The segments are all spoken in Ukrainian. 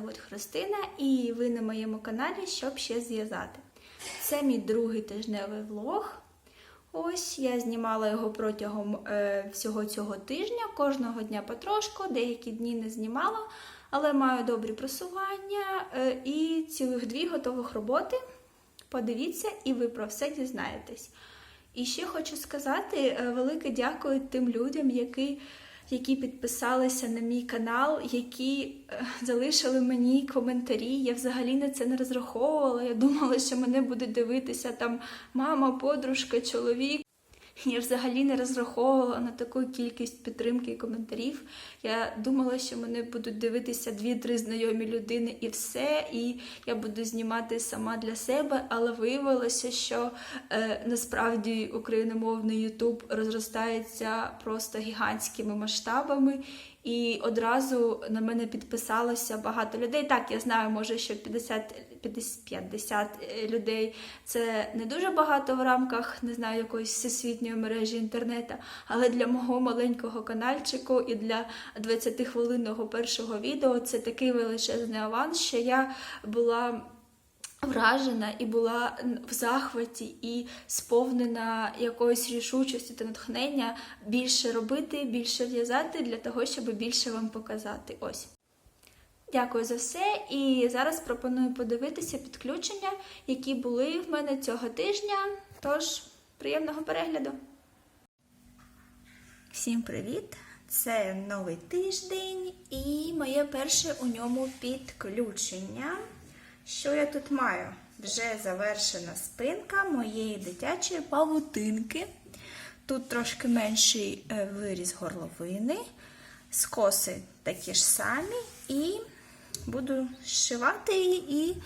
звуть Христина, і ви на моєму каналі Щоб ще зв'язати. Це мій другий тижневий влог. Ось я знімала його протягом е, всього цього тижня, кожного дня потрошку, деякі дні не знімала, але маю добрі просування е, і цілих дві готових роботи. Подивіться, і ви про все дізнаєтесь. І ще хочу сказати е, велике дякую тим людям, які, які підписалися на мій канал, які е, залишили мені коментарі. Я взагалі на це не розраховувала. Я думала, що мене будуть дивитися там мама, подружка, чоловік. Я взагалі не розраховувала на таку кількість підтримки і коментарів. Я думала, що мене будуть дивитися дві-три знайомі людини і все, і я буду знімати сама для себе, але виявилося, що е, насправді україномовний Ютуб розростається просто гігантськими масштабами. І одразу на мене підписалося багато людей. Так, я знаю, може, що 50, 50 50 людей це не дуже багато в рамках не знаю якоїсь всесвітньої мережі інтернету, але для мого маленького каналчику і для 20-хвилинного першого відео це такий величезний аванс, що я була. Вражена і була в захваті, і сповнена якоїсь рішучості та натхнення більше робити, більше в'язати для того, щоб більше вам показати. Ось. Дякую за все. І зараз пропоную подивитися підключення, які були в мене цього тижня. Тож, приємного перегляду! Всім привіт! Це новий тиждень і моє перше у ньому підключення. Що я тут маю? Вже завершена спинка моєї дитячої павутинки. Тут трошки менший е, виріз горловини, скоси такі ж самі, і буду зшивати її і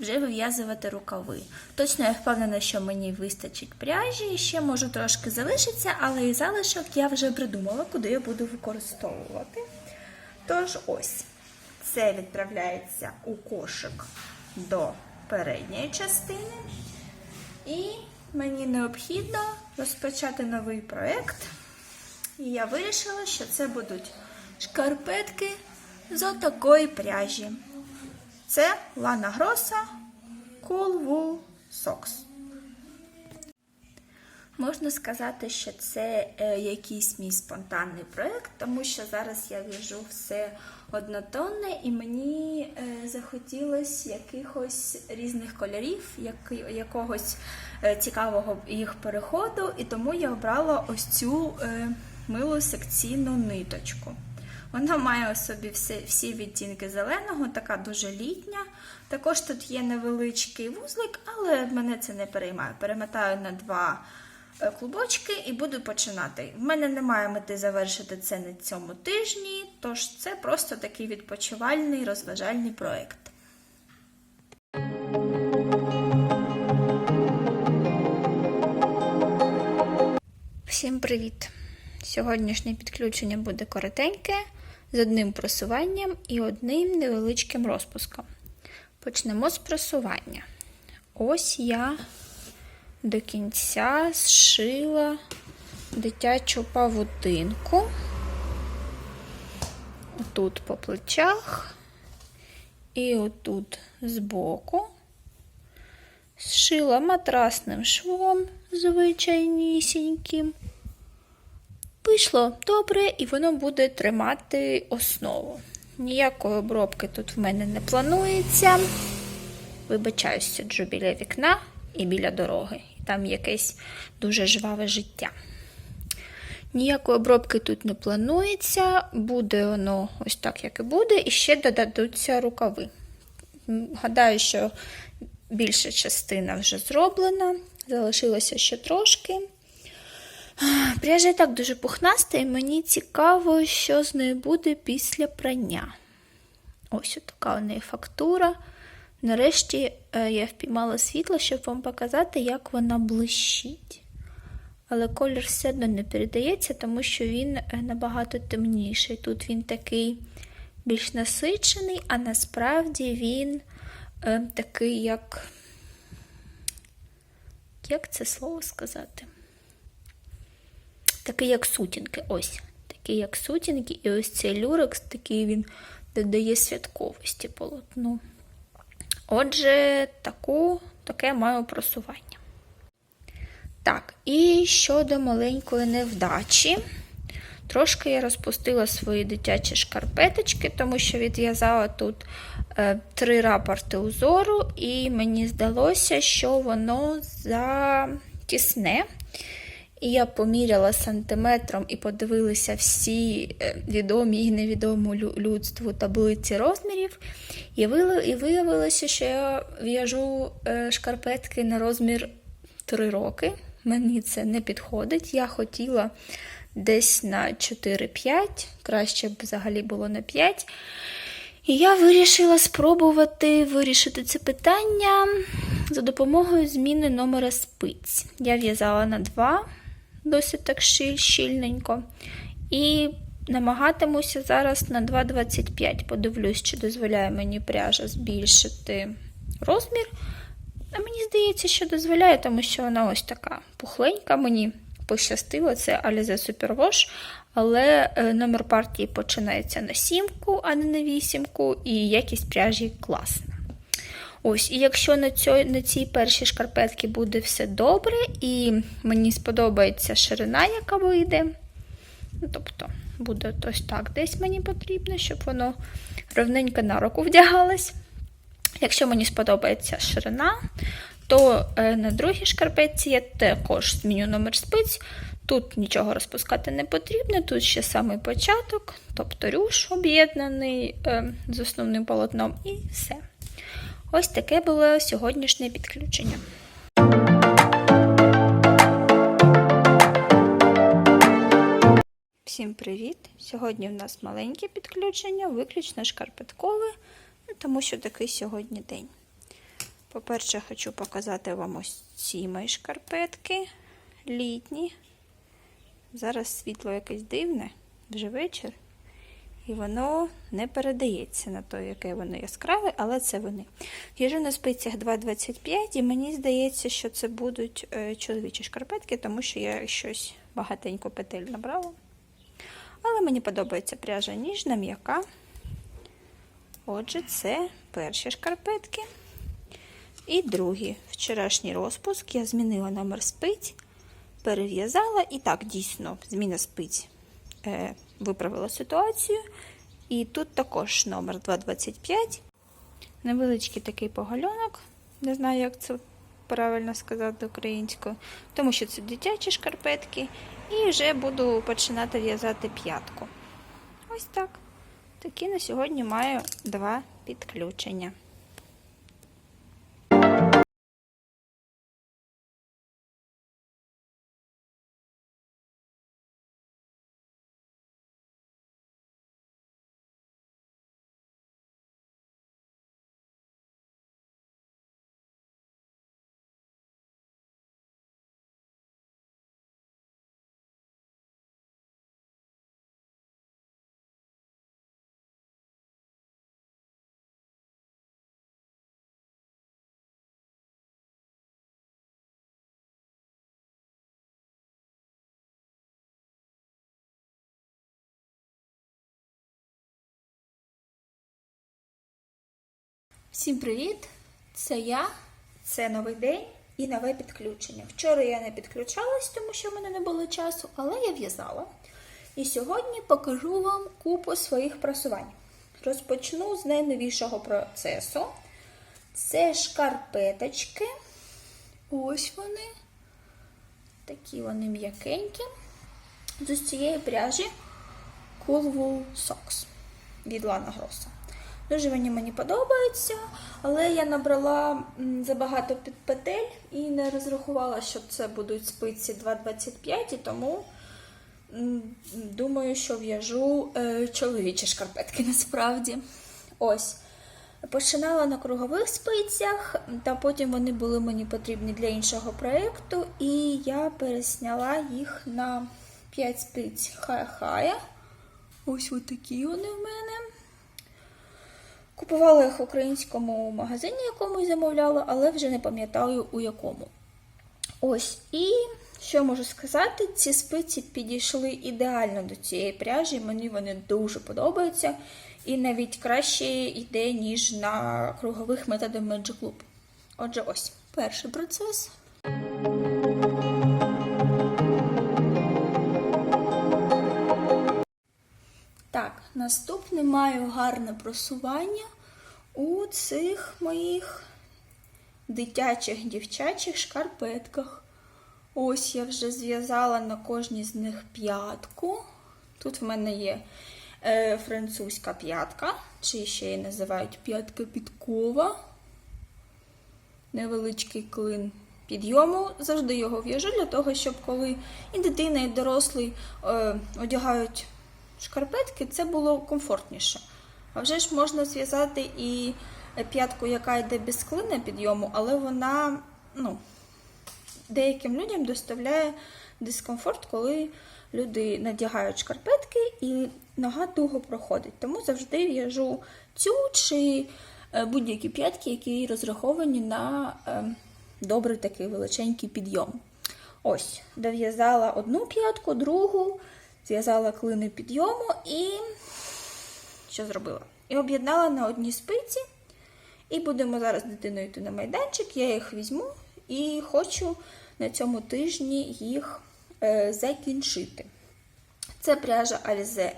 вже вив'язувати рукави. Точно я впевнена, що мені вистачить пряжі, ще може трошки залишиться, але і залишок я вже придумала, куди я буду використовувати. Тож ось, це відправляється у кошик до передньої частини. І мені необхідно розпочати новий проєкт. І я вирішила, що це будуть шкарпетки з такої пряжі. Це Lana Grossa Cool Wool Socks. Можна сказати, що це е, якийсь мій спонтанний проєкт, тому що зараз я в'яжу все однотонне і мені е, захотілося якихось різних кольорів, як, якогось е, цікавого їх переходу, і тому я обрала ось цю е, милу секційну ниточку. Вона має у собі всі, всі відтінки зеленого, така дуже літня. Також тут є невеличкий вузлик, але мене це не переймає. Перемотаю на два клубочки і буду починати. В мене немає мети завершити це на цьому тижні, тож це просто такий відпочивальний розважальний проєкт. Всім привіт! Сьогоднішнє підключення буде коротеньке, з одним просуванням і одним невеличким розпуском. Почнемо з просування. Ось я до кінця зшила дитячу павутинку. Отут по плечах і отут збоку. Зшила матрасним швом звичайнісіньким. Вийшло добре, і воно буде тримати основу. Ніякої обробки тут в мене не планується. Вибачаюсь, сиджу біля вікна і біля дороги. Там якесь дуже жваве життя. Ніякої обробки тут не планується, буде воно ось так, як і буде, і ще додадуться рукави. Гадаю, що більша частина вже зроблена, залишилося ще трошки. Пряжа і так дуже пухнаста, і мені цікаво, що з нею буде після прання. Ось така у неї фактура. Нарешті я впіймала світло, щоб вам показати, як вона блищить. Але колір все одно не передається, тому що він набагато темніший. Тут він такий більш насичений, а насправді він е, такий, як. Як це слово сказати? Такий, як сутінки. Ось. Такий, як сутінки, і ось цей люрекс, такий він додає святковості полотну. Отже, таку, таке маю просування. Так, і щодо маленької невдачі. Трошки я розпустила свої дитячі шкарпеточки, тому що відв'язала тут е, три рапорти узору, і мені здалося, що воно затісне. І я поміряла сантиметром і подивилася всі е, відомі і невідомі людству таблиці розмірів. І виявилося, що я в'яжу е, шкарпетки на розмір 3 роки. Мені це не підходить. Я хотіла десь на 4-5, краще б взагалі було на 5. І я вирішила спробувати вирішити це питання за допомогою зміни номера спиць. Я в'язала на 2, досить так щільненько. І намагатимуся зараз на 2,25. Подивлюсь, чи дозволяє мені пряжа збільшити розмір. А мені здається, що дозволяє, тому що вона ось така пухленька. Мені пощастило, це Alize Superwash, але е, номер партії починається на сімку, а не на вісімку, і якість пряжі класна. Ось, і якщо на, цій, на цій першій шкарпетці буде все добре, і мені сподобається ширина, яка вийде, ну, тобто буде ось так десь мені потрібно, щоб воно ровненько на руку вдягалось. Якщо мені сподобається ширина, то е, на другій шкарпетці я також зміню номер спиць. Тут нічого розпускати не потрібно, тут ще самий початок, тобто рюш об'єднаний е, з основним полотном, і все. Ось таке було сьогоднішнє підключення. Всім привіт! Сьогодні в нас маленьке підключення, виключно шкарпеткове, ну, тому що такий сьогодні день. По-перше, хочу показати вам ось ці мої шкарпетки літні. Зараз світло якесь дивне, вже вечір, і воно не передається на те, яке воно яскраве, але це вони. В'яжу на спицях 2,25, і мені здається, що це будуть е, чоловічі шкарпетки, тому що я щось багатенько петель набрала. Але мені подобається пряжа ніжна, м'яка. Отже, це перші шкарпетки. І другі. Вчорашній розпуск я змінила номер спиць, перев'язала, і так, дійсно, зміна спиць е, виправила ситуацію. І тут також номер 225. Невеличкий такий погальонок. Не знаю, як це правильно сказати українською, тому що це дитячі шкарпетки. І вже буду починати в'язати п'ятку. Ось так. Такі на сьогодні маю два підключення. Всім привіт! Це я, це новий день і нове підключення. Вчора я не підключалась, тому що в мене не було часу, але я в'язала. І сьогодні покажу вам купу своїх просувань. Розпочну з найновішого процесу. Це шкарпеточки. Ось вони. Такі вони м'якенькі. З цієї пряжі Cool Wool Socks від Lana Grossa. Дуже вони мені подобаються, але я набрала забагато під петель і не розрахувала, що це будуть спиці 2,25, і тому думаю, що в'яжу е, чоловічі шкарпетки насправді. Ось. Починала на кругових спицях, та потім вони були мені потрібні для іншого проєкту, і я пересняла їх на 5 спиць хая-хая. Ось такі вони в мене. Купувала їх в українському магазині, якому замовляла, але вже не пам'ятаю у якому. Ось, і Що можу сказати? Ці спиці підійшли ідеально до цієї пряжі. Мені вони дуже подобаються. І навіть краще йде, ніж на кругових методах Magic Loop. Отже, ось перший процес. Так, наступне маю гарне просування у цих моїх дитячих дівчачих шкарпетках. Ось я вже зв'язала на кожній з них п'ятку. Тут в мене є е, французька п'ятка, чи ще її називають п'ятка підкова. Невеличкий клин підйому. Завжди його в'яжу для того, щоб коли і дитина, і дорослий е, одягають шкарпетки, це було комфортніше. А вже ж можна зв'язати і п'ятку, яка йде без клина підйому, але вона ну, деяким людям доставляє дискомфорт, коли люди надягають шкарпетки і нога туго проходить. Тому завжди в'яжу цю чи е, будь-які п'ятки, які розраховані на е, добрий такий величенький підйом. Ось, дов'язала одну п'ятку, другу, зв'язала клини підйому і що зробила? І об'єднала на одній спиці. І будемо зараз дитиною йти на майданчик, я їх візьму і хочу на цьому тижні їх е, закінчити. Це пряжа Alize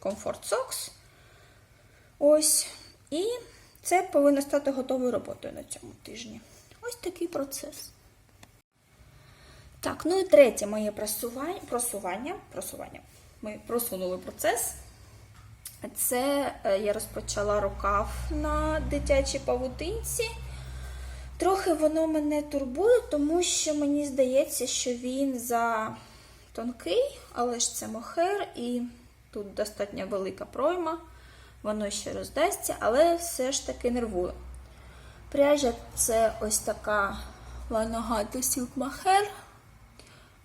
Comfort Socks. Ось. І це повинно стати готовою роботою на цьому тижні. Ось такий процес. Так, ну і третє моє просування. просування, просування. Ми просунули процес. Це е, я розпочала рукав на дитячій павутинці. Трохи воно мене турбує, тому що мені здається, що він за тонкий, але ж це мохер, і тут достатньо велика пройма, воно ще роздасться, але все ж таки нервує. Пряжа це ось така Silk Mohair.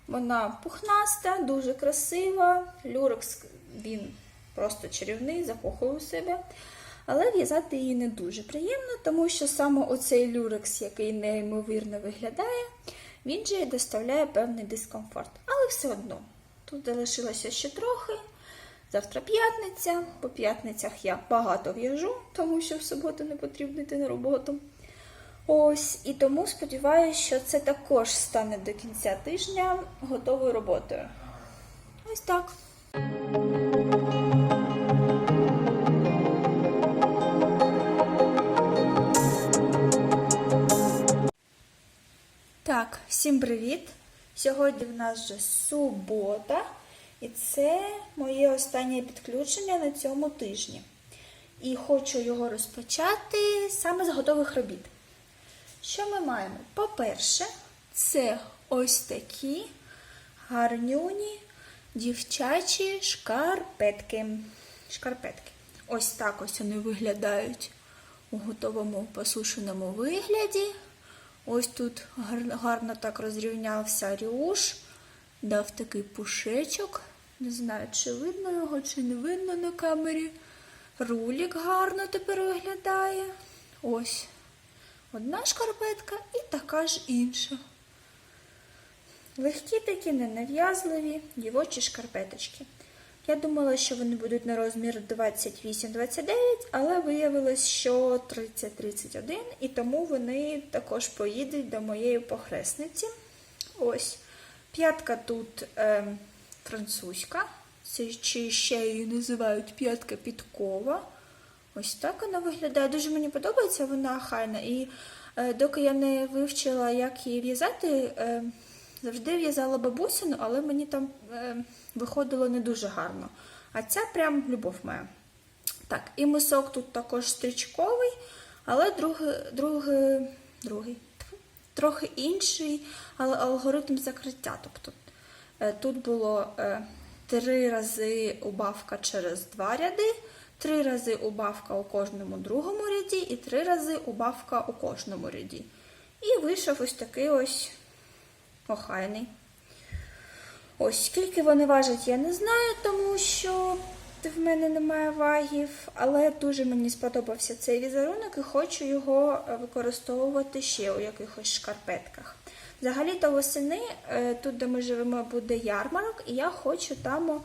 Вона пухнаста, дуже красива. Люрекс він просто чарівний, закохує у себе. Але в'язати її не дуже приємно, тому що саме оцей люрекс, який неймовірно виглядає, він же доставляє певний дискомфорт. Але все одно, тут залишилося ще трохи. Завтра п'ятниця, по п'ятницях я багато в'яжу, тому що в суботу не потрібно йти на роботу. Ось, і тому сподіваюся, що це також стане до кінця тижня готовою роботою. Ось так. Так, всім привіт! Сьогодні в нас вже субота, і це моє останнє підключення на цьому тижні. І хочу його розпочати саме з готових робіт. Що ми маємо? По-перше, це ось такі гарнюні дівчачі шкарпетки. Шкарпетки. Ось так ось вони виглядають у готовому посушеному вигляді. Ось тут гарно, так розрівнявся рюш, дав такий пушечок. Не знаю, чи видно його, чи не видно на камері. Рулік гарно тепер виглядає. Ось одна шкарпетка і така ж інша. Легкі такі, ненав'язливі, дівочі шкарпеточки. Я думала, що вони будуть на розмір 28-29, але виявилось, що 30-31, і тому вони також поїдуть до моєї похресниці. Ось. П'ятка тут е, французька, це чи ще її називають п'ятка підкова. Ось так вона виглядає. Дуже мені подобається, вона хайна. І е, доки я не вивчила, як її в'язати, е, завжди в'язала бабусину, але мені там е, виходило не дуже гарно. А ця прям любов моя. Так, і мисок тут також стрічковий, але другий, другий, другий, трохи інший але алгоритм закриття. Тобто е, тут було е, три рази убавка через два ряди, три рази убавка у кожному другому ряді і три рази убавка у кожному ряді. І вийшов ось такий ось охайний. Ось скільки вони важать, я не знаю, тому що в мене немає вагів, але дуже мені сподобався цей візерунок і хочу його використовувати ще у якихось шкарпетках. Взагалі-то восени е, тут, де ми живемо, буде ярмарок, і я хочу там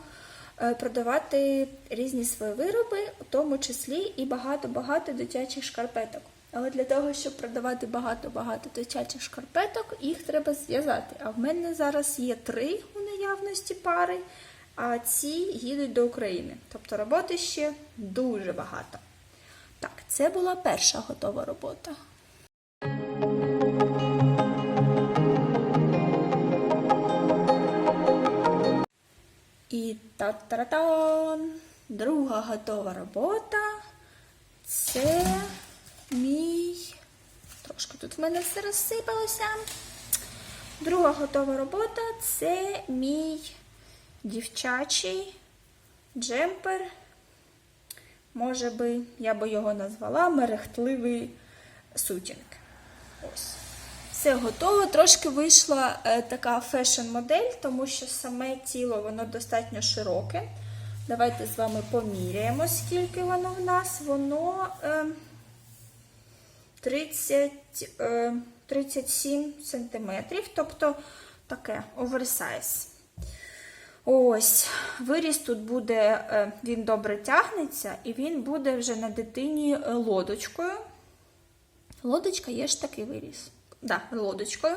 е, продавати різні свої вироби, у тому числі і багато-багато дитячих шкарпеток. Але для того, щоб продавати багато-багато дитячих шкарпеток, їх треба зв'язати. А в мене зараз є три у наявності пари, а ці їдуть до України. Тобто роботи ще дуже багато. Так, це була перша готова робота. І та-та-тан! Друга готова робота. Це мій. Трошки тут в мене все розсипалося. Друга готова робота це мій дівчачий джемпер. Може би, я би його назвала мерехтливий сутінг. Ось. Все готово. Трошки вийшла е, така фешн-модель, тому що саме тіло воно достатньо широке. Давайте з вами поміряємо, скільки воно в нас. Воно е, 30, е, 37 сантиметрів, тобто таке оверсайз. Ось, виріс тут буде, е, він добре тягнеться, і він буде вже на дитині е, лодочкою. Лодочка є ж такий виріс. Да, лодочкою.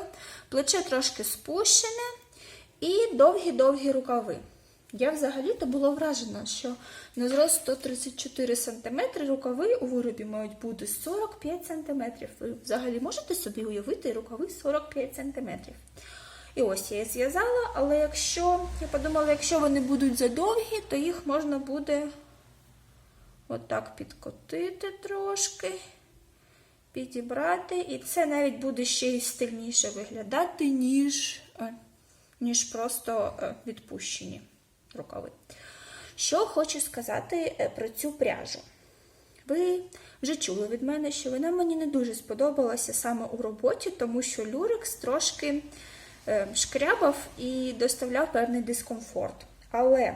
Плече трошки спущене і довгі-довгі рукави. Я взагалі-то була вражена, що на зрост 134 см рукави у виробі мають бути 45 см. Ви взагалі можете собі уявити рукави 45 см. І ось я їх зв'язала, але якщо, я подумала, якщо вони будуть задовгі, то їх можна буде отак підкотити трошки, підібрати. І це навіть буде ще й стильніше виглядати, ніж, е, ніж просто е, відпущені рукави. Що хочу сказати е, про цю пряжу. Ви вже чули від мене, що вона мені не дуже сподобалася саме у роботі, тому що люрекс трошки е, шкрябав і доставляв певний дискомфорт. Але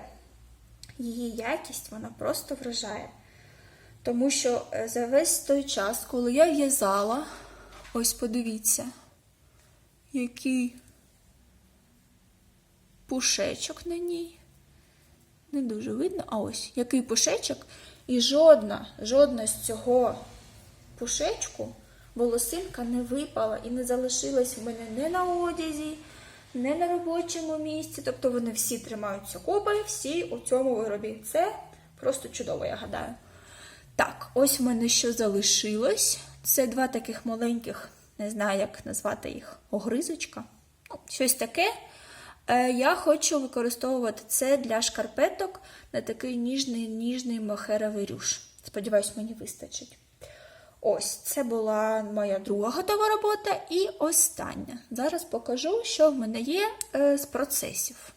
її якість вона просто вражає. Тому що е, за весь той час, коли я в'язала, ось подивіться, який пушечок на ній. Не дуже видно, а ось який пушечок. І жодна, жодна з цього пушечку волосинка не випала і не залишилась в мене не на одязі, не на робочому місці. Тобто вони всі тримаються купи, всі у цьому виробі. Це просто чудово, я гадаю. Так, ось в мене що залишилось. Це два таких маленьких, не знаю, як назвати їх, огризочка. Ну, щось таке. Е, Я хочу використовувати це для шкарпеток на такий ніжний ніжний мохеровий рюш. Сподіваюсь, мені вистачить. Ось, це була моя друга готова робота і остання. Зараз покажу, що в мене є е, з процесів.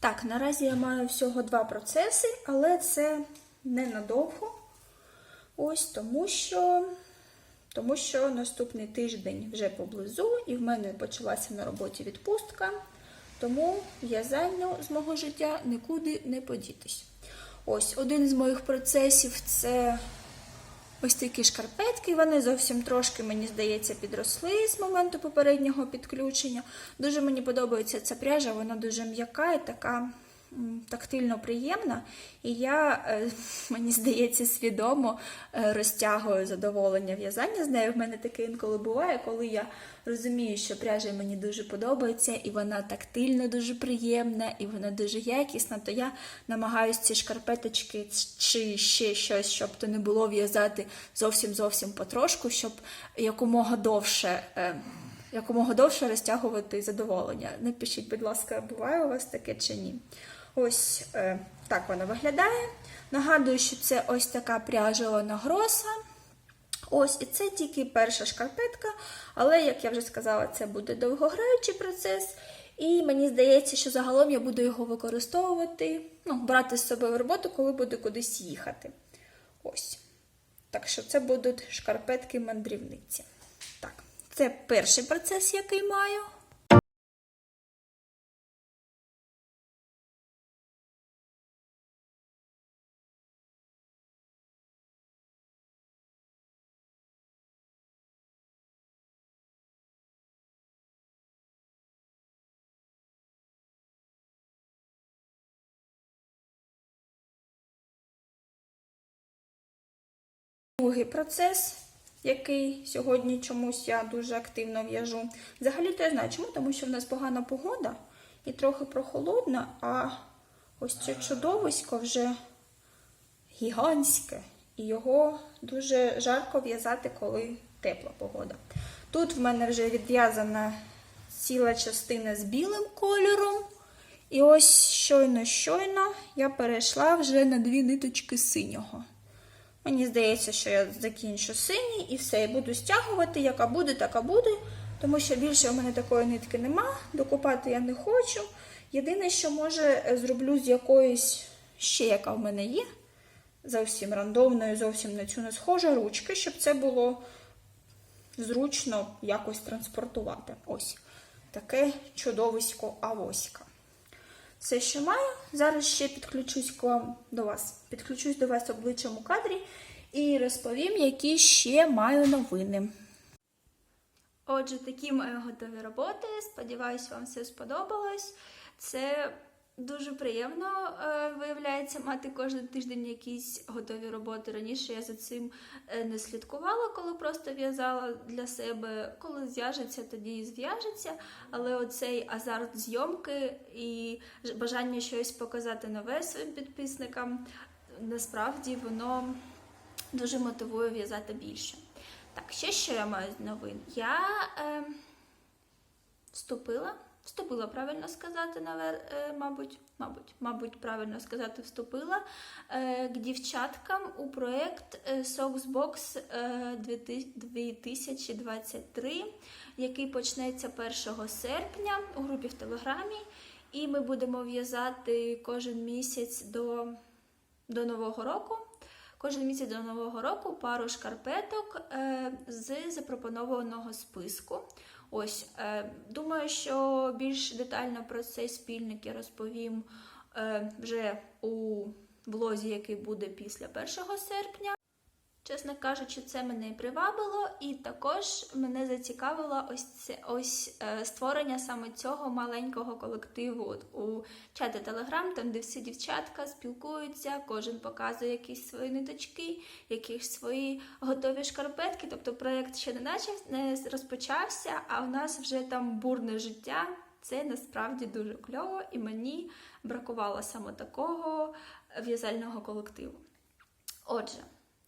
Так, наразі я маю всього два процеси, але це ненадовго. Ось тому що, тому що наступний тиждень вже поблизу, і в мене почалася на роботі відпустка, тому в'язанню з мого життя нікуди не подітись. Ось один з моїх процесів це ось такі шкарпетки. Вони зовсім трошки, мені здається, підросли з моменту попереднього підключення. Дуже мені подобається ця пряжа, вона дуже м'яка і така тактильно приємна. І я, е, мені здається, свідомо е, розтягую задоволення в'язання з нею. В мене таке інколи буває, коли я розумію, що пряжа мені дуже подобається, і вона тактильно дуже приємна, і вона дуже якісна, то я намагаюся ці шкарпеточки чи ще щось, щоб то не було в'язати зовсім зовсім потрошку, щоб якомога довше. е, Якомога довше розтягувати задоволення. Напишіть, будь ласка, буває у вас таке чи ні. Ось е, так вона виглядає. Нагадую, що це ось така пряжа гроса. Ось, і це тільки перша шкарпетка, але, як я вже сказала, це буде довгограючий процес. І мені здається, що загалом я буду його використовувати, ну, брати з собою в роботу, коли буду кудись їхати. Ось. Так що це будуть шкарпетки-мандрівниці. Так, це перший процес, який маю. Другий процес, який сьогодні чомусь я дуже активно в'яжу. Взагалі то я знаю чому, тому що в нас погана погода і трохи прохолодна, а ось це чудовисько вже гігантське, і його дуже жарко в'язати, коли тепла погода. Тут в мене вже відв'язана ціла частина з білим кольором. І ось щойно-щойно я перейшла вже на дві ниточки синього. Мені здається, що я закінчу синій і все, і буду стягувати, яка буде, така буде. Тому що більше в мене такої нитки нема, докупати я не хочу. Єдине, що може зроблю з якоїсь ще, яка в мене є, зовсім рандомною, зовсім на цю не схожа ручки, щоб це було зручно якось транспортувати. Ось таке чудовисько авоська. Все, що маю. Зараз ще підключусь к до вас. Підключусь до вас обличчям у кадрі і розповім, які ще маю новини. Отже, такі мої готові роботи. Сподіваюсь, вам все сподобалось. Це дуже приємно е, виявляється мати кожен тиждень якісь готові роботи. Раніше я за цим е, не слідкувала, коли просто в'язала для себе. Коли зв'яжеться, тоді і зв'яжеться. Але оцей азарт зйомки і бажання щось показати нове своїм підписникам насправді воно дуже мотивує в'язати більше. Так, ще що я маю з новин? Я е, вступила. Вступила правильно сказати, навер, е, мабуть, мабуть, мабуть, правильно сказати, вступила е, к дівчаткам у проєкт е, Soxbox е, 2023, який почнеться 1 серпня у групі в Телеграмі. І ми будемо в'язати кожен місяць до, до Нового року. Кожен місяць до нового року пару шкарпеток з запропонованого списку. Ось, е, думаю, що більш детально про цей спільник я розповім е, вже у влозі, який буде після 1 серпня. Чесно кажучи, це мене привабило, і також мене зацікавило ось це ось е, створення саме цього маленького колективу от, у чаті Телеграм, там де всі дівчатка спілкуються, кожен показує якісь свої ниточки, якісь свої готові шкарпетки. Тобто проєкт ще не начав, не розпочався, а у нас вже там бурне життя. Це насправді дуже кльово, і мені бракувало саме такого в'язального колективу. Отже.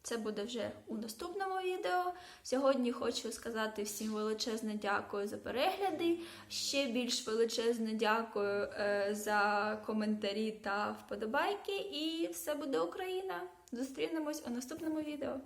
Це буде вже у наступному відео. Сьогодні хочу сказати всім величезне дякую за перегляди. Ще більш величезне дякую е, за коментарі та вподобайки. І все буде Україна! Зустрінемось у наступному відео.